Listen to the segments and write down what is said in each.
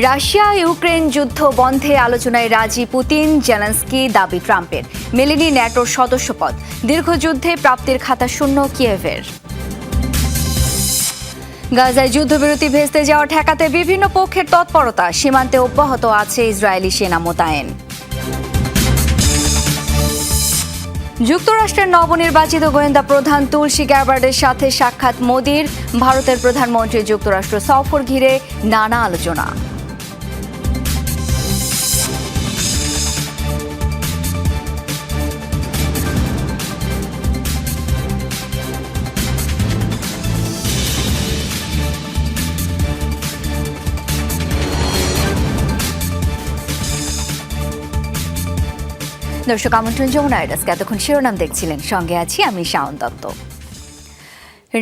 Russia Ukraine যুদ্ধ বন্ধে আলোচনায় রাজি পুতিন, জেলেন্সকি, দাবি ট্রাম্পের। মেলেনি ন্যাটোর সদস্যপদ। দীর্ঘ যুদ্ধে প্রাপ্তির খাতা শূন্য কিয়েভের। গাজায় যুদ্ধবিরতি ভেস্তে যাওয়া ঠেকাতে বিভিন্ন পক্ষের তৎপরতা, সীমান্তে অব্যাহত আছে ইসরায়েলি সেনা মোতায়েন। যুক্তরাষ্ট্রের নবনির্বাচিত গোয়েন্দা প্রধান তুলসী গ্যাবার্ডের সাথে সাক্ষাৎ মোদির, ভারতের প্রধানমন্ত্রী যুক্তরাষ্ট্র সফর ঘিরে নানা আলোচনা। দর্শক আমন্ত্রণ যমুনা আইডাসকে এতক্ষণ শিরোনাম দেখছিলেন। সঙ্গে আছি আমি শাওন দত্ত।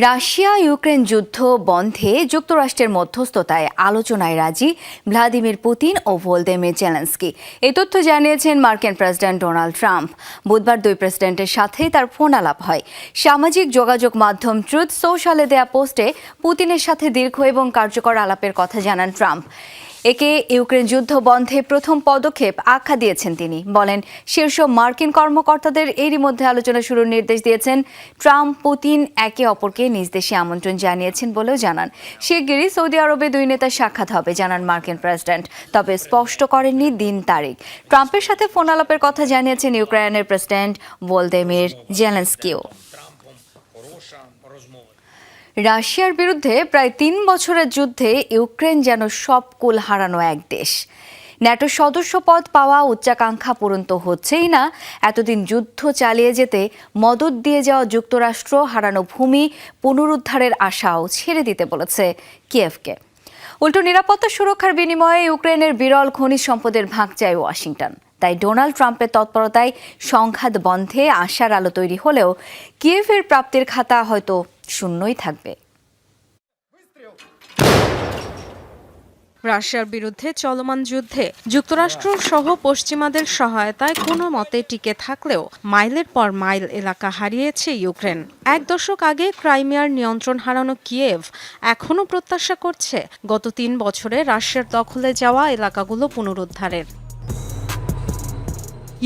রাশিয়া ইউক্রেন যুদ্ধ বন্ধে যুক্তরাষ্ট্রের মধ্যস্থতায় আলোচনায় রাজি ভ্লাদিমির পুতিন ও ভোলদেমির জেলেন্সকি। এই তথ্য জানিয়েছেন মার্কিন প্রেসিডেন্ট ডোনাল্ড ট্রাম্প। বুধবার দুই প্রেসিডেন্টের সাথে তার ফোন আলাপ হয়। সামাজিক যোগাযোগ মাধ্যম ট্রুথ সোশ্যালে দেয়া পোস্টে পুতিনের সাথে দীর্ঘ এবং কার্যকর আলাপের কথা জানান ট্রাম্প। একে ইউক্রেন যুদ্ধ বন্ধে প্রথম পদক্ষেপ আখ্যা দিয়েছেন তিনি। বলেন, শীর্ষ মার্কিন কর্মকর্তাদের এরই মধ্যে আলোচনা শুরুর নির্দেশ দিয়েছেন। ট্রাম্প, পুতিন একে অপরকে নিজ দেশে আমন্ত্রণ জানিয়েছেন বলেও জানান। শিগগিরই সৌদি আরবে দুই নেতার সাক্ষাৎ হবে, জানান মার্কিন প্রেসিডেন্ট। তবে স্পষ্ট করেননি দিন তারিখ। ট্রাম্পের সাথে ফোন আলাপের কথা জানিয়েছেন ইউক্রেনের প্রেসিডেন্ট ভোলদেমির জেলেন্সকিও। রাশিয়ার বিরুদ্ধে প্রায় তিন বছরের যুদ্ধে ইউক্রেন যেন সব কুল হারানো এক দেশ। ন্যাটো সদস্য পদ পাওয়া উচ্চাকাঙ্ক্ষা পূরণ তো হচ্ছেই না। এতদিন যুদ্ধ চালিয়ে যেতে মদত দিয়ে যাওয়া যুক্তরাষ্ট্র হারানো ভূমি পুনরুদ্ধারের আশাও ছেড়ে দিতে বলেছে কিয়েভকে। উল্টো নিরাপত্তা সুরক্ষার বিনিময়ে ইউক্রেনের বিরল খনিজ সম্পদের ভাগ চায় ওয়াশিংটন। তাই ডোনাল্ড ট্রাম্পের তৎপরতায় সংঘাত বন্ধে আশার আলো তৈরি হলেও কিয়েভের প্রাপ্তির খাতা হয়তো শূন্যই থাকবে। রাশিয়ার বিরুদ্ধে চলমান যুদ্ধে যুক্তরাষ্ট্র সহ পশ্চিমাদের সহায়তায় কোনো মতে টিকে থাকলেও মাইলের পর মাইল এলাকা হারিয়েছে ইউক্রেন। এক দশক আগে ক্রাইমিয়ার নিয়ন্ত্রণ হারানো কিয়েভ এখনও প্রত্যাশা করছে গত তিন বছরে রাশিয়ার দখলে যাওয়া এলাকাগুলো পুনরুদ্ধারের।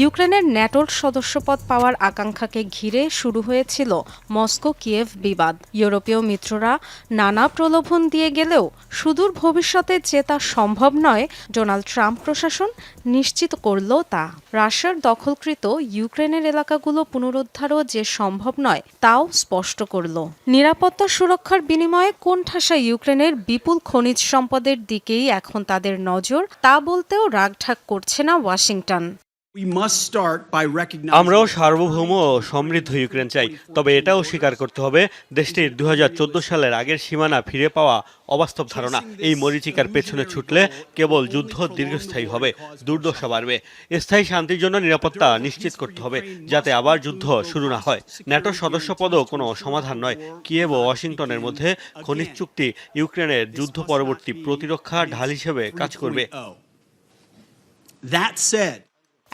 ইউক্রেনের ন্যাটোর সদস্যপদ পাওয়ার আকাঙ্ক্ষাকে ঘিরে শুরু হয়েছিল মস্কো কিয়েভ বিবাদ। ইউরোপীয় মিত্ররা নানা প্রলোভন দিয়ে গেলেও সুদূর ভবিষ্যতে যে তা সম্ভব নয় ডোনাল্ড ট্রাম্প প্রশাসন নিশ্চিত করল তা। রাশিয়ার দখলকৃত ইউক্রেনের এলাকাগুলো পুনরুদ্ধারও যে সম্ভব নয়, তাও স্পষ্ট করল। নিরাপত্তা সুরক্ষার বিনিময়ে কোন কোণঠাসা ইউক্রেনের বিপুল খনিজ সম্পদের দিকেই এখন তাদের নজর, তা বলতেও রাগঢাক করছে না ওয়াশিংটন। আমরাও সার্বভৌম ও সমৃদ্ধ ইউক্রেন চাই তবে এটাও স্বীকার করতে হবে দেশটির দু হাজার চোদ্দ সালের আগের সীমানা ফিরে পাওয়া অবাস্তব ধারণা। এই মরিচিকার পেছনে ছুটলে কেবল যুদ্ধ দীর্ঘস্থায়ী হবে দুর্দশা বাড়বে। স্থায়ী শান্তির জন্য নিরাপত্তা নিশ্চিত করতে হবে যাতে আবার যুদ্ধ শুরু না হয়। ন্যাটোর সদস্যপদও কোনো সমাধান নয়। কিয়েভ ও ওয়াশিংটনের মধ্যে খনিজ চুক্তি ইউক্রেনের যুদ্ধ পরবর্তী প্রতিরক্ষা ঢাল হিসেবে কাজ করবে। 3.0. That said,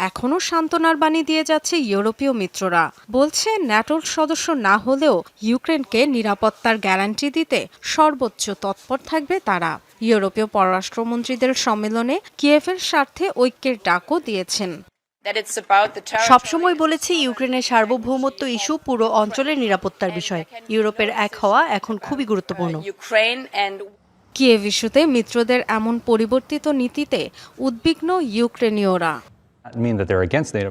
এখনও সান্ত্বনার বাণী দিয়ে যাচ্ছে ইউরোপীয় মিত্ররা। বলছে ন্যাটোর সদস্য না হলেও ইউক্রেনকে নিরাপত্তার গ্যারান্টি দিতে সর্বোচ্চ তৎপর থাকবে তারা। ইউরোপীয় পররাষ্ট্রমন্ত্রীদের সম্মেলনে কিয়েভের স্বার্থে ঐক্যের ডাকও দিয়েছেন। সবসময় বলেছি ইউক্রেনের সার্বভৌমত্ব ইস্যু পুরো অঞ্চলের নিরাপত্তার বিষয়। ইউরোপের এক হওয়া এখন খুবই গুরুত্বপূর্ণ। কিয়েভ ইস্যুতে মিত্রদের এমন পরিবর্তিত নীতিতে উদ্বিগ্ন ইউক্রেনীয়রা।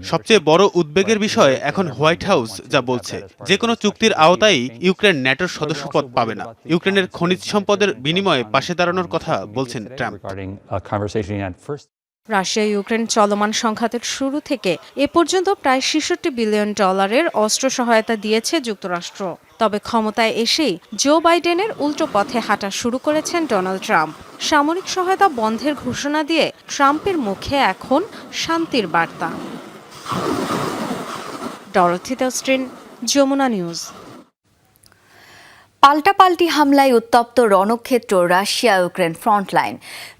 সবচেয়ে বড় উদ্বেগের বিষয় এখন হোয়াইট হাউস যা বলছে যে কোনো চুক্তির আওতায় ইউক্রেন ন্যাটোর সদস্যপদ পাবে না। ইউক্রেনের খনিজ সম্পদের বিনিময়ে পাশে দাঁড়ানোর কথা বলছেন ট্রাম্প. রাশিয়া ইউক্রেন চলমান সংঘাতের শুরু থেকে এ পর্যন্ত প্রায় ছেষট্টি বিলিয়ন ডলারের অস্ত্র সহায়তা দিয়েছে যুক্তরাষ্ট্র। তবে ক্ষমতায় এসেই জো বাইডেনের উল্টো পথে হাঁটা শুরু করেছেন ডোনাল্ড ট্রাম্প। সামরিক সহায়তা বন্ধের ঘোষণা দিয়ে ট্রাম্পের মুখে এখন শান্তির বার্তা। যমুনা নিউজ। পাল্টাপাল্টি হামলায় উত্তপ্ত রণক্ষেত্র রাশিয়া ইউক্রেন ফ্রন্টলাইন।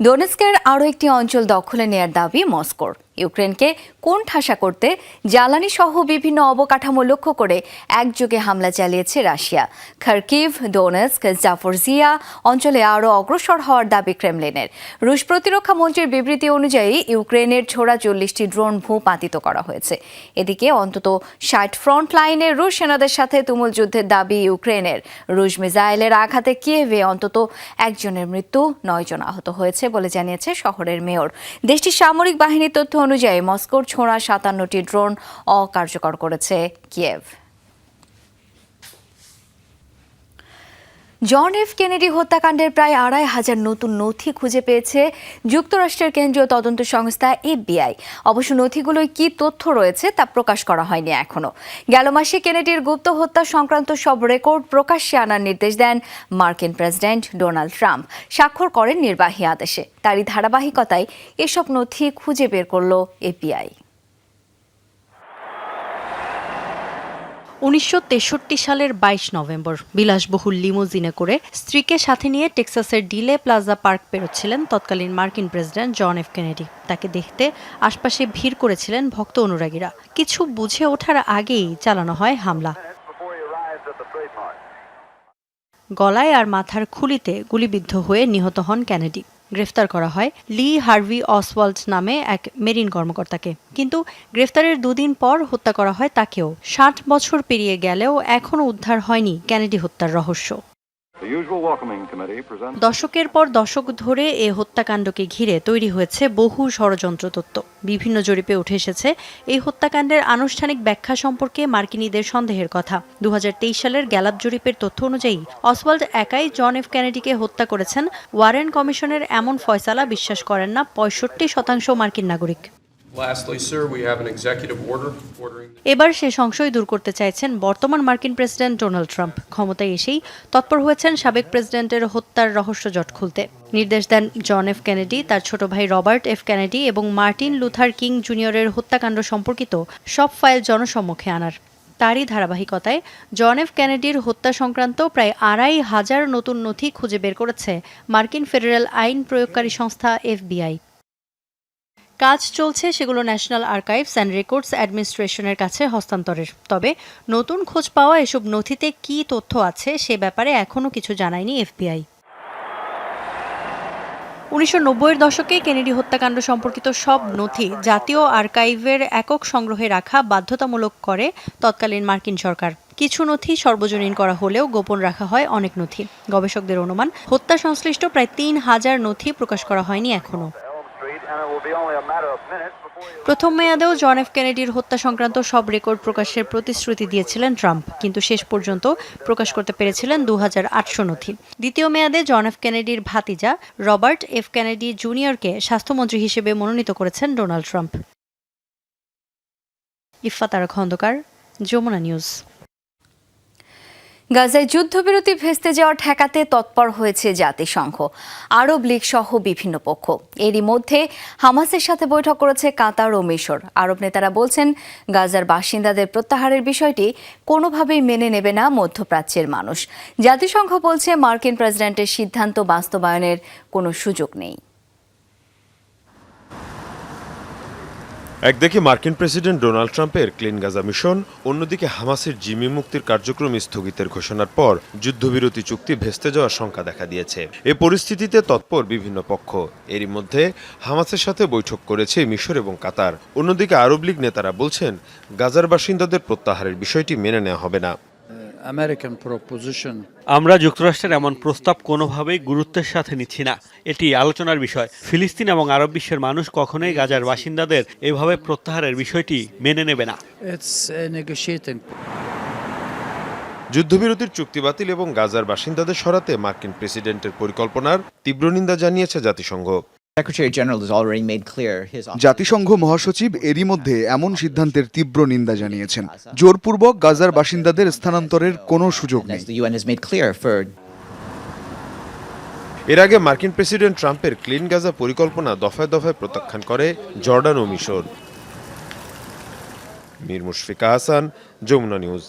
ডোনেস্কের আরও একটি অঞ্চল দখলে নেয়ার দাবি মস্কোর। ইউক্রেনকে কোন ঠাসা করতে জ্বালানি সহ বিভিন্ন অবকাঠামো লক্ষ্য করে একযোগে হামলা চালিয়েছে রাশিয়া। খার্কিভ ডোনেস্ক জাফরজিয়া অঞ্চলে আরও অগ্রসর হওয়ার দাবি ক্রেমলিনের। রুশ প্রতিরক্ষা মন্ত্রীর বিবৃতি অনুযায়ী ইউক্রেনের ছোড়া চল্লিশটি ড্রোন ভূপাতিত করা হয়েছে। এদিকে অন্তত ষাট ফ্রন্ট লাইনে রুশ সেনাদের সাথে তুমুল যুদ্ধের দাবি ইউক্রেনের। রুশ মিসাইলের আঘাতে কিয়েভে অন্তত একজনের মৃত্যু, নয়জন আহত হয়েছে বলে জানিয়েছে শহরের মেয়র। দেশটির সামরিক বাহিনীর তথ্য অনুযায়ী মস্কোর ছোঁড়া সাতান্নটি ড্রোন অকার্যকর করেছে কিয়েভ। জন এফ কেনেডি হত্যাকাণ্ডের প্রায় আড়াই হাজার নতুন নথি খুঁজে পেয়েছে যুক্তরাষ্ট্রের কেন্দ্রীয় তদন্ত সংস্থা এফবিআই। অবশ্য নথিগুলোয় কি তথ্য রয়েছে তা প্রকাশ করা হয়নি এখনও গেল মাসে কেনেডির গুপ্ত হত্যা সংক্রান্ত সব রেকর্ড প্রকাশ্যে আনার নির্দেশ দেন মার্কিন প্রেসিডেন্ট ডোনাল্ড ট্রাম্প। স্বাক্ষর করেন নির্বাহী আদেশে। তারই ধারাবাহিকতায় এসব নথি খুঁজে বের করল এফবিআই। উনিশশো তেষট্টি সালের ২২ নভেম্বর বিলাসবহুল লিমোজিনে করে স্ত্রীকে সাথে নিয়ে টেক্সাসের ডিলে প্লাজা পার্ক পেরোচ্ছিলেন তৎকালীন মার্কিন প্রেসিডেন্ট জন এফ কেনেডি। তাকে দেখতে আশপাশে ভিড় করেছিলেন ভক্ত অনুরাগীরা। কিছু বুঝে ওঠার আগেই চালানো হয় হামলা। গলায় আর মাথার খুলিতে গুলিবিদ্ধ হয়ে নিহত হন কেনেডি। গ্রেফতার করা হয়। লি হার্ভি অসওয়াল্ড নামে এক মেরিন কর্মকর্তাকে। কিন্তু গ্রেফতারের দুদিন পর হত্যা করা হয় তাকেও। ষাট বছর পেরিয়ে গেলেও এখনও উদ্ধার হয়নি কেনেডি হত্যার রহস্য। দশকের পর দশক ধরে এ হত্যাকাণ্ডকে ঘিরে তৈরি হয়েছে বহু ষড়যন্ত্র তত্ত্ব। বিভিন্ন জরিপে উঠে এসেছে এই হত্যাকাণ্ডের আনুষ্ঠানিক ব্যাখ্যা সম্পর্কে মার্কিনীদের সন্দেহের কথা। দু হাজার তেইশ সালের গ্যালাপ জরিপের তথ্য অনুযায়ী, অসওয়াল্ড একাই জন এফ কেনেডিকে হত্যা করেছেন। ওয়ারেন কমিশনের এমন ফয়সালা বিশ্বাস করেন না পঁয়ষট্টি শতাংশ মার্কিন নাগরিক। এবার সে সংশয় দূর করতে চাইছেন বর্তমান মার্কিন প্রেসিডেন্ট ডোনাল্ড ট্রাম্প। ক্ষমতায় এসেই তৎপর হয়েছেন সাবেক প্রেসিডেন্টের হত্যার রহস্য জট খুলতে। নির্দেশ দেন জন এফ কেনেডি, তার ছোট ভাই রবার্ট এফ কেনেডি এবং মার্টিন লুথার কিং জুনিয়রের হত্যাকাণ্ড সম্পর্কিত সব ফাইল জনসম্মুখে আনার। তারই ধারাবাহিকতায় জন এফ কেনেডির হত্যা সংক্রান্ত প্রায় আড়াই হাজার নতুন নথি খুঁজে বের করেছে মার্কিন ফেডারেল আইন প্রয়োগকারী সংস্থা এফবিআই। কাজ চলছে, সেগুলো ন্যাশনাল আর্কাইভস অ্যান্ড রেকর্ডস অ্যাডমিনিস্ট্রেশনের কাছে হস্তান্তরের। তবে নতুন খোঁজ পাওয়া এসব নথিতে কী তথ্য আছে সে ব্যাপারে এখনও কিছু জানায়নি এফবিআই উনিশশো নব্বইয়ের দশকে কেনেডি হত্যাকাণ্ড সম্পর্কিত সব নথি জাতীয় আর্কাইভের একক সংগ্রহে রাখা বাধ্যতামূলক করে তৎকালীন মার্কিন সরকার। কিছু নথি সর্বজনীন করা হলেও গোপন রাখা হয় অনেক নথি। গবেষকদের অনুমান হত্যা সংশ্লিষ্ট প্রায় তিন হাজার নথি প্রকাশ করা হয়নি এখনও প্রথম মেয়াদেও জন এফ কেনেডির হত্যা সংক্রান্ত সব রেকর্ড প্রকাশের প্রতিশ্রুতি দিয়েছিলেন ট্রাম্প, কিন্তু শেষ পর্যন্ত প্রকাশ করতে পেরেছিলেন দু আটশো নথি। দ্বিতীয় মেয়াদে জন এফ কেনেডির ভাতিজা রবার্ট এফ কেনেডি জুনিয়রকে স্বাস্থ্যমন্ত্রী হিসেবে মনোনীত করেছেন Donald Trump. Ifatara Khandakar Jamuna news. গাজায় যুদ্ধবিরতি ভেস্তে যাওয়া ঠেকাতে তৎপর হয়েছে জাতিসংঘ। আরব লীগ সহ বিভিন্ন পক্ষ। এরই মধ্যে হামাসের সাথে বৈঠক করেছে কাতার ও মিশর। আরব নেতারা বলছেন, গাজার বাসিন্দাদের প্রত্যাহারের বিষয়টি কোনোভাবেই মেনে নেবে না মধ্যপ্রাচ্যের মানুষ। জাতিসংঘ বলছে, মার্কিন প্রেসিডেন্টের সিদ্ধান্ত বাস্তবায়নের কোনো সুযোগ নেই। একদিকে মার্কিন প্রেসিডেন্ট ডোনাল্ড ট্রাম্পের ক্লিন গাজা মিশন, অন্যদিকে হামাসের জিমি মুক্তির কার্যক্রম স্থগিতের ঘোষণার পর যুদ্ধবিরতি চুক্তি ভেস্তে যাওয়ার শঙ্কা দেখা দিয়েছে। এ পরিস্থিতিতে তৎপর বিভিন্ন পক্ষ। এরই মধ্যে হামাসের সাথে বৈঠক করেছে মিশর এবং কাতার। অন্যদিকে আরব লীগ নেতারা বলছেন, গাজার বাসিন্দাদের প্রত্যাহারের বিষয়টি মেনে নেওয়া হবে না। American proposition. আমরা যুক্তরাষ্ট্রের এমন প্রস্তাব কোনোভাবেই গুরুত্বের সাথে নিচ্ছি না। এটি আলোচনার বিষয়। ফিলিস্তিন এবং আরব বিশ্বের মানুষ কখনোই গাজার বাসিন্দাদের এভাবে প্রত্যাহারের বিষয়টি মেনে নেবে না। It's যুদ্ধবিরতির চুক্তি বাতিল এবং গাজার বাসিন্দাদের সরাতে মার্কিন প্রেসিডেন্টের পরিকল্পনার তীব্র নিন্দা জানিয়েছে জাতিসংঘ। জাতিসংঘ মহাসচিব এরই মধ্যে এমন সিদ্ধান্তের তীব্র নিন্দা জানিয়েছেন। জোরপূর্বক গাজার বাসিন্দাদের স্থানান্তরের কোনো সুযোগ নেই। এর আগে মার্কিন প্রেসিডেন্ট ট্রাম্পের ক্লিন গাজা পরিকল্পনা দফায় দফায় প্রত্যাখ্যান করে জর্ডান ও মিশর। মীর মুশফিকা হাসান যমুনা নিউজ।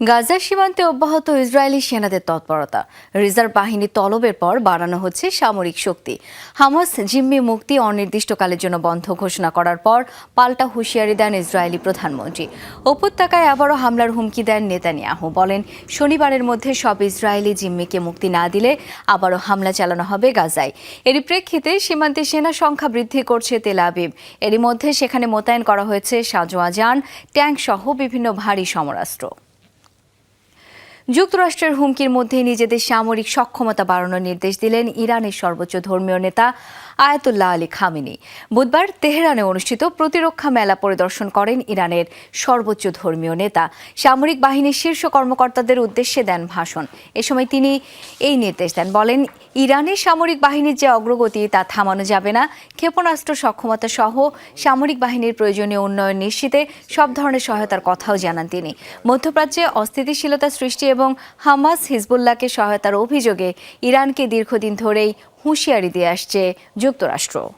গাজা সীমান্তে অব্যাহত ইসরায়েলি সেনাদের তৎপরতা। রিজার্ভ বাহিনী তলবের পর বাড়ানো হচ্ছে সামরিক শক্তি। হামাস জিম্মি মুক্তি অনির্দিষ্টকালের জন্য বন্ধ ঘোষণা করার পর পাল্টা হুঁশিয়ারি দেন ইসরায়েলি প্রধানমন্ত্রী। উপত্যকায় আবারও হামলার হুমকি দেন নেতানিয়াহু। বলেন, শনিবারের মধ্যে সব ইসরায়েলি জিম্মিকে মুক্তি না দিলে আবারও হামলা চালানো হবে গাজায়। এরই প্রেক্ষিতে সীমান্তে সেনা সংখ্যা বৃদ্ধি করছে তেল আবিব। এরই মধ্যে সেখানে মোতায়েন করা হয়েছে সাজোয়া যান ট্যাঙ্ক সহ বিভিন্ন ভারী সমরাস্ত্র। যুক্তরাষ্ট্রের হুমকির মধ্যে নিজেদের সামরিক সক্ষমতা বাড়ানোর নির্দেশ দিলেন ইরানের সর্বোচ্চ ধর্মীয় নেতা আয়াতুল্লাহ আলী খামিনি। বুধবার তেহরানে অনুষ্ঠিত প্রতিরক্ষা মেলা পরিদর্শন করেন ইরানের সর্বোচ্চ ধর্মীয় নেতা। সামরিক বাহিনীর শীর্ষ কর্মকর্তাদের উদ্দেশ্যে দেন ভাষণ। এ সময় তিনি এই নির্দেশ দেন, বলেন ইরানের সামরিক বাহিনীর যে অগ্রগতি তা থামানো যাবে না। ক্ষেপণাস্ত্র সক্ষমতা সহ সামরিক বাহিনীর প্রয়োজনীয় উন্নয়ন নিশ্চিতে সব ধরনের সহায়তার কথাও জানান তিনি। মধ্যপ্রাচ্যে অস্থিতিশীলতা সৃষ্টি এবং হামাস হিজবুল্লাহকে সহায়তার অভিযোগে ইরানকে দীর্ঘদিন ধরেই হুঁশিয়ারি দিয়ে আসছে যুক্তরাষ্ট্র।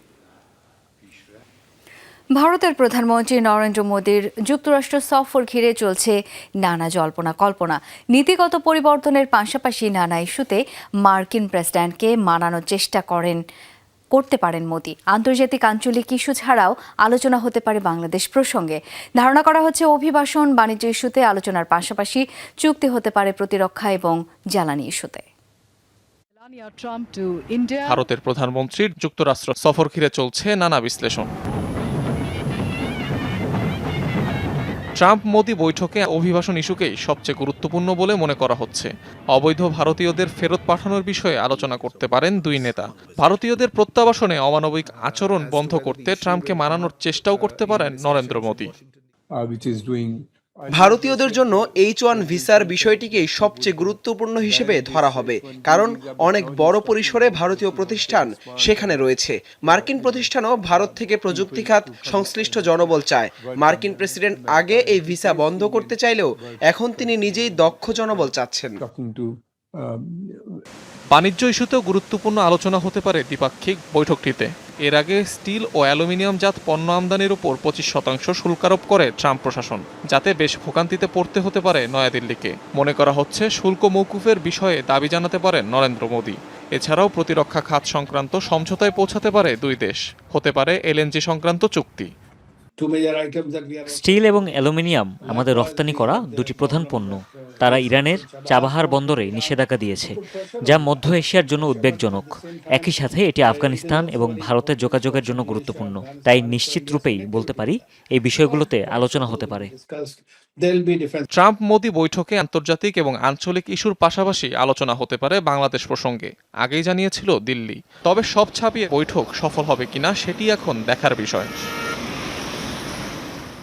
ভারতের প্রধানমন্ত্রী নরেন্দ্র মোদীর যুক্তরাষ্ট্র সফর ঘিরে চলছে নানা জল্পনা কল্পনা। নীতিগত পরিবর্তনের পাশাপাশি নানা ইস্যুতে মার্কিন প্রেসিডেন্টকে মানানোর চেষ্টা করেন, করতে পারেন মোদী। আন্তর্জাতিক আঞ্চলিক ইস্যু ছাড়াও আলোচনা হতে পারে বাংলাদেশ প্রসঙ্গে। ধারণা করা হচ্ছে অভিবাসন, বাণিজ্য ইস্যুতে আলোচনার পাশাপাশি চুক্তি হতে পারে প্রতিরক্ষা এবং জ্বালানি ইস্যুতে। ভারতের প্রধানমন্ত্রীর যুক্তরাষ্ট্র সফর ঘিরে চলছে নানা বিশ্লেষণ। ট্রাম্প মোদি বৈঠকে অভিবাসন ইস্যুকেই সবচেয়ে গুরুত্বপূর্ণ বলে মনে করা হচ্ছে। অবৈধ ভারতীয়দের ফেরত পাঠানোর বিষয়ে আলোচনা করতে পারেন দুই নেতা। ভারতীয়দের প্রত্যাবাসনে অমানবিক আচরণ বন্ধ করতে ট্রাম্পকে মানানোর চেষ্টাও করতে পারেন নরেন্দ্র মোদী। ভারতীয়দের জন্য এইচ ওয়ান ভিসার বিষয়টিকেই সবচেয়ে গুরুত্বপূর্ণ হিসেবে ধরা হবে কারণ অনেক বড় পরিসরে ভারতীয় প্রতিষ্ঠান সেখানে রয়েছে। মার্কিন প্রতিষ্ঠানও ভারত থেকে প্রযুক্তি খাত সংশ্লিষ্ট জনবল চায়। মার্কিন প্রেসিডেন্ট আগে এই ভিসা বন্ধ করতে চাইলেও এখন তিনি নিজেই দক্ষ জনবল চাচ্ছেন। বাণিজ্য ইস্যুতেও গুরুত্বপূর্ণ আলোচনা হতে পারে দ্বিপাক্ষিক বৈঠকটিতে। এর আগে স্টিল ও অ্যালুমিনিয়াম জাত পণ্য আমদানির উপর পঁচিশ শতাংশ শুল্ক আরোপ করে ট্রাম্প প্রশাসন, যাতে বেশ ভোগান্তিতে পড়তে হতে পারে নয়াদিল্লিকে। মনে করা হচ্ছে, শুল্ক মৌকুফের বিষয়ে দাবি জানাতে পারেন নরেন্দ্র মোদী। এছাড়াও প্রতিরক্ষা খাত সংক্রান্ত সমঝোতায় পৌঁছাতে পারে দুই দেশ। হতে পারে এলএনজি সংক্রান্ত চুক্তি। স্টিল এবং অ্যালুমিনিয়াম আমাদের রফতানি করা দুটি প্রধান পণ্য। তারা ইরানের চাবাহার বন্দরে নিষেধাজ্ঞা দিয়েছে যা মধ্য এশিয়ার জন্য উদ্বেগজনক। একই সাথে এটি আফগানিস্তান এবং ভারতের যোগাযোগের জন্য গুরুত্বপূর্ণ। তাই নিশ্চিত রূপেই বলতে পারি এই বিষয়গুলোতে আলোচনা হতে পারে। ট্রাম্প মোদি বৈঠকে আন্তর্জাতিক এবং আঞ্চলিক ইস্যুর পাশাপাশি আলোচনা হতে পারে বাংলাদেশ প্রসঙ্গে। আগেই জানিয়েছিল দিল্লি। তবে সব ছাপিয়ে বৈঠক সফল হবে কিনা সেটি এখন দেখার বিষয়।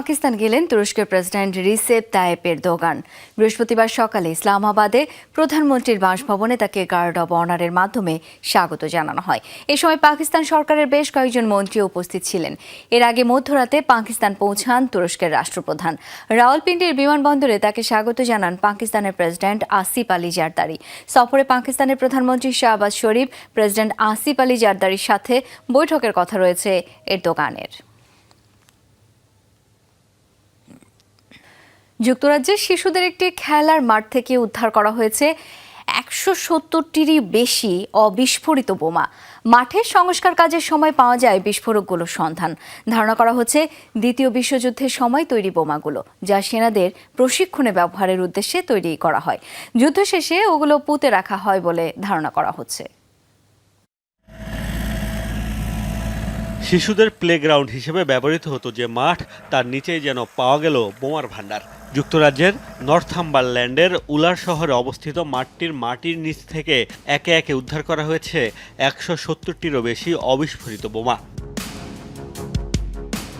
পাকিস্তান গেলেন তুরস্কের প্রেসিডেন্ট রিসেপ তায়েপ এরদোগান। বৃহস্পতিবার সকালে ইসলামাবাদে প্রধানমন্ত্রীর বাসভবনে তাকে গার্ড অব অনারের মাধ্যমে স্বাগত জানানো হয়। এ সময় পাকিস্তান সরকারের বেশ কয়েকজন মন্ত্রী উপস্থিত ছিলেন। এর আগে মধ্যরাতে পাকিস্তান পৌঁছান তুরস্কের রাষ্ট্রপ্রধান। রাওয়ালপিন্ডির বিমানবন্দরে তাকে স্বাগত জানান পাকিস্তানের প্রেসিডেন্ট আসিফ আলী জারদারি। সফরে পাকিস্তানের প্রধানমন্ত্রী শাহবাজ শরীফ, প্রেসিডেন্ট আসিফ আলী জারদারির সাথে বৈঠকের কথা রয়েছে এরদোগানের। যুক্তরাজ্যের শিশুদের একটি খেলার মাঠ থেকে উদ্ধার করা হয়েছে একশো সত্তরটিরই বেশি অবিস্ফোরিত বোমা। মাঠের সংস্কার কাজের সময় পাওয়া যায় বিস্ফোরকগুলোর সন্ধান। ধারণা করা হচ্ছে দ্বিতীয় বিশ্বযুদ্ধের সময় তৈরি বোমাগুলো, যা সেনাদের প্রশিক্ষণে ব্যবহারের উদ্দেশ্যে তৈরি করা হয়। যুদ্ধ শেষে ওগুলো পুঁতে রাখা হয় বলে ধারণা করা হচ্ছে। শিশুদের প্লেগ্রাউন্ড হিসেবে ব্যবহৃত হতো যে মাঠ, তার নিচেই যেন পাওয়া গেল বোমার ভাণ্ডার। যুক্তরাজ্যের নর্থাম্বারল্যান্ডের উলার শহরে অবস্থিত মাঠটির মাটির নিচ থেকে একে একে উদ্ধার করা হয়েছে একশো সত্তরটিরও বেশি অবিস্ফোরিত বোমা।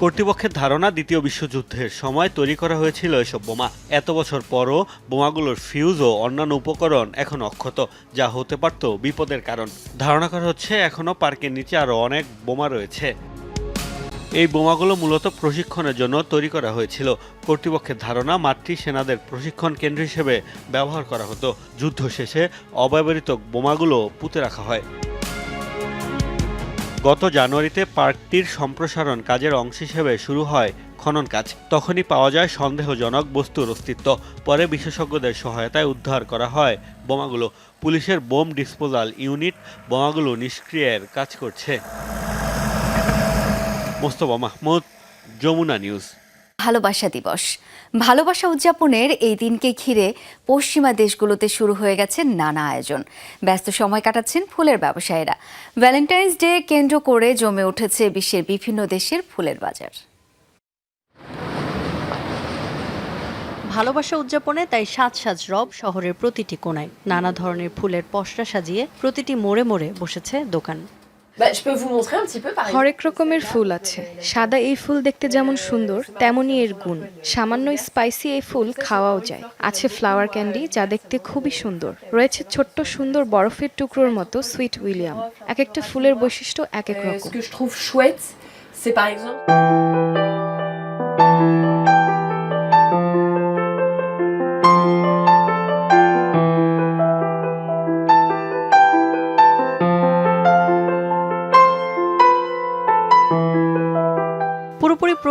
কর্তৃপক্ষের ধারণা, দ্বিতীয় বিশ্বযুদ্ধের সময় তৈরি করা হয়েছিল এসব বোমা। এত বছর পরও বোমাগুলোর ফিউজ ও অন্যান্য উপকরণ এখন অক্ষত, যা হতে পারত বিপদের কারণ। ধারণা করা হচ্ছে এখনও পার্কের নিচে আরও অনেক বোমা রয়েছে। এই বোমাগুলো মূলত প্রশিক্ষণের জন্য তৈরি করা হয়েছিল। কর্তৃপক্ষের ধারণা, মাতৃ সেনাদের প্রশিক্ষণ কেন্দ্র হিসেবে ব্যবহার করা হতো। যুদ্ধ শেষে অব্যবহৃত বোমাগুলো পুঁতে রাখা হয়। গত জানুয়ারিতে পার্কটির সম্প্রসারণ কাজের অংশ হিসেবে শুরু হয় খনন কাজ। তখনই পাওয়া যায় সন্দেহজনক বস্তুর অস্তিত্ব। পরে বিশেষজ্ঞদের সহায়তায় উদ্ধার করা হয় বোমাগুলো। পুলিশের বোম ডিসপোজাল ইউনিট বোমাগুলো নিষ্ক্রিয়ের কাজ করছে। মোস্তফা মাহমুদ, যমুনা নিউজ। ভালোবাসা দিবস। ভালোবাসা উদযাপনের এই দিনকে ঘিরে পশ্চিমা দেশগুলোতে শুরু হয়ে গেছে নানা আয়োজন। ব্যস্ত সময় কাটাচ্ছেন ফুলের ব্যবসায়ীরা। ভ্যালেন্টাইন্স ডে কেন্দ্র করে জমে উঠেছে বিশ্বের বিভিন্ন দেশের ফুলের বাজার। ভালোবাসা উদযাপনে তাই সাজ সাজ রব শহরের প্রতিটি কোণায় নানা ধরনের ফুলের পসরা সাজিয়ে প্রতিটি মোড়ে মোড়ে বসেছে দোকান। হরেক রকমের ফুল আছে। সাদা এই ফুল দেখতে যেমন সুন্দর তেমনই এর গুণ। সামান্য স্পাইসি এই ফুল খাওয়াও যায়। আছে ফ্লাওয়ার ক্যান্ডি যা দেখতে খুবই সুন্দর। রয়েছে ছোট্ট সুন্দর বরফের টুকরোর মতো সুইট উইলিয়াম এক একটা ফুলের বৈশিষ্ট্য এক এক রকম।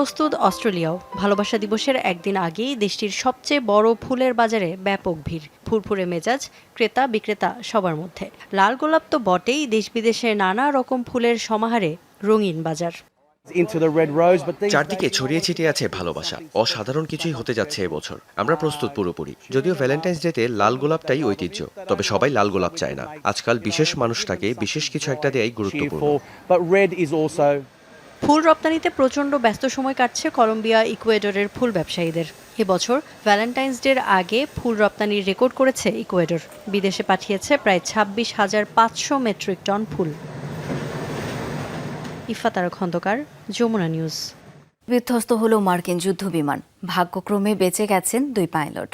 প্রস্তুত অস্ট্রেলিয়াও। ভালোবাসা দিবসের একদিন আগেই দেশটির সবচেয়ে বড় ফুলের বাজারে ব্যাপক ভিড়। ফুরফুরে মেজাজ ক্রেতা বিক্রেতা সবার মধ্যে। লাল গোলাপ তো বটেই দেশ বিদেশে নানা রকম ফুলের সমাহারে রঙিন বাজার। চারদিকে ছড়িয়ে ছিটিয়ে আছে ভালোবাসা। অসাধারণ কিছুই হতে যাচ্ছে এবছর। আমরা প্রস্তুত পুরোপুরি। যদিও ভ্যালেন্টাইন্স ডেতে লাল গোলাপটাই ঐতিহ্য তবে সবাই লাল গোলাপ চায় না। আজকাল বিশেষ মানুষটাকে বিশেষ কিছু একটা দেয়াই গুরুত্বপূর্ণ। ফুল রপ্তানিতে প্রচণ্ড ব্যস্ত সময় কাটছে কলম্বিয়া, ইকুয়েডরের ফুল ব্যবসায়ীদের। এবছর ভ্যালেন্টাইন্স ডের আগে ফুল রপ্তানির রেকর্ড করেছে ইকুয়েডর। বিদেশে পাঠিয়েছে প্রায় ছাব্বিশ হাজার পাঁচশো মেট্রিক টন ফুল। ইফাতার খন্দকার যমুনা নিউজ। বিধ্বস্ত হলো মার্কিন যুদ্ধবিমান। ভাগ্যক্রমে বেঁচে গেছেন দুই পাইলট।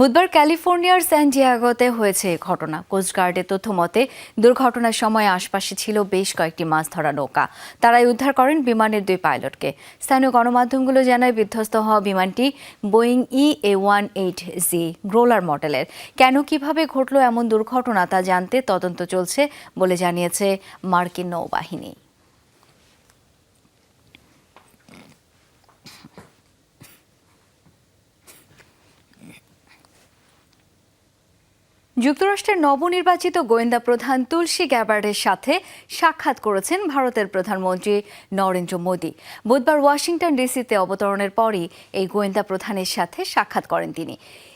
বুধবার ক্যালিফোর্নিয়ার স্যান ডিয়াগোতে হয়েছে ঘটনা। কোস্টগার্ডের তথ্য মতে দুর্ঘটনার সময় আশপাশে ছিল বেশ কয়েকটি মাছ ধরা নৌকা। তারাই উদ্ধার করেন বিমানের দুই পাইলটকে। স্থানীয় গণমাধ্যমগুলো জানায়, বিধ্বস্ত হওয়া বিমানটি Boeing E A one eight G Growler মডেলের। কেন, কীভাবে ঘটল এমন দুর্ঘটনা তা জানতে তদন্ত চলছে বলে জানিয়েছে মার্কিন নৌবাহিনী। যুক্তরাষ্ট্রের নবনির্বাচিত গোয়েন্দা প্রধান তুলসী গ্যাবার্ডের সাথে সাক্ষাৎ করেছেন ভারতের প্রধানমন্ত্রী নরেন্দ্র মোদী। বুধবার ওয়াশিংটন ডিসিতে অবতরণের পরই এই গোয়েন্দা প্রধানের সাথে সাক্ষাৎ করেন তিনি।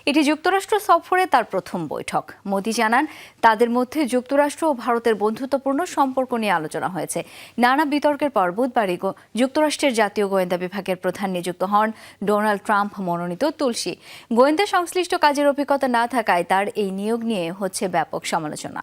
এটি যুক্তরাষ্ট্র সফরে তার প্রথম বৈঠক। মোদি জানান, তাদের মধ্যে যুক্তরাষ্ট্র ও ভারতের বন্ধুত্বপূর্ণ সম্পর্ক নিয়ে আলোচনা হয়েছে। নানা বিতর্কের পর বুধবারই যুক্তরাষ্ট্রের জাতীয় গোয়েন্দা বিভাগের প্রধান নিযুক্ত হন ডোনাল্ড ট্রাম্প, মনোনীত তুলসী। গোয়েন্দা সংশ্লিষ্ট কাজের অভিজ্ঞতা না থাকায় তার এই নিয়োগ নিয়ে হচ্ছে ব্যাপক সমালোচনা।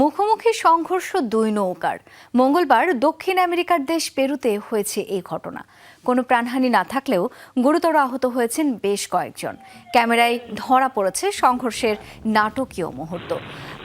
মুখোমুখি সংঘর্ষ দুই নৌকার। মঙ্গলবার দক্ষিণ আমেরিকার দেশ পেরুতে হয়েছে এই ঘটনা। কোনো প্রাণহানি না থাকলেও গুরুতর আহত হয়েছেন বেশ কয়েকজন। ক্যামেরায় ধরা পড়েছে সংঘর্ষের নাটকীয় মুহূর্ত।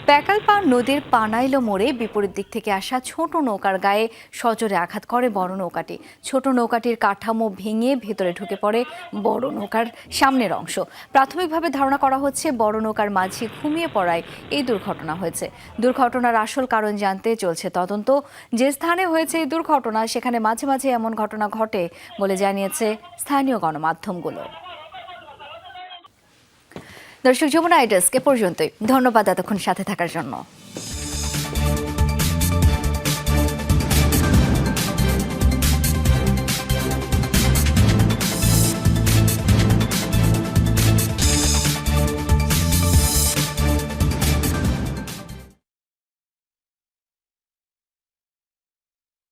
প্যাকালপা নদীর পানাইলো মোড়ে বিপরীত দিক থেকে আসা ছোট নৌকার গায়ে সজোরে আঘাত করে বড় নৌকাটি। ছোট নৌকাটির কাঠামো ভেঙে ভেতরে ঢুকে পড়ে বড় নৌকার সামনের অংশ। প্রাথমিকভাবে ধারণা করা হচ্ছে বড় নৌকার মাঝি ঘুমিয়ে পড়ায় এই দুর্ঘটনা হয়েছে। দুর্ঘটনার আসল কারণ জানতে চলছে তদন্ত। যে স্থানে হয়েছে এই দুর্ঘটনা, সেখানে মাঝে মাঝে এমন ঘটনা ঘটে বলে জানিয়েছে স্থানীয় গণমাধ্যমগুলো। দর্শক যমুনা আইডাসকে পর্যন্তই। ধন্যবাদ এতক্ষণ সাথে থাকার জন্য।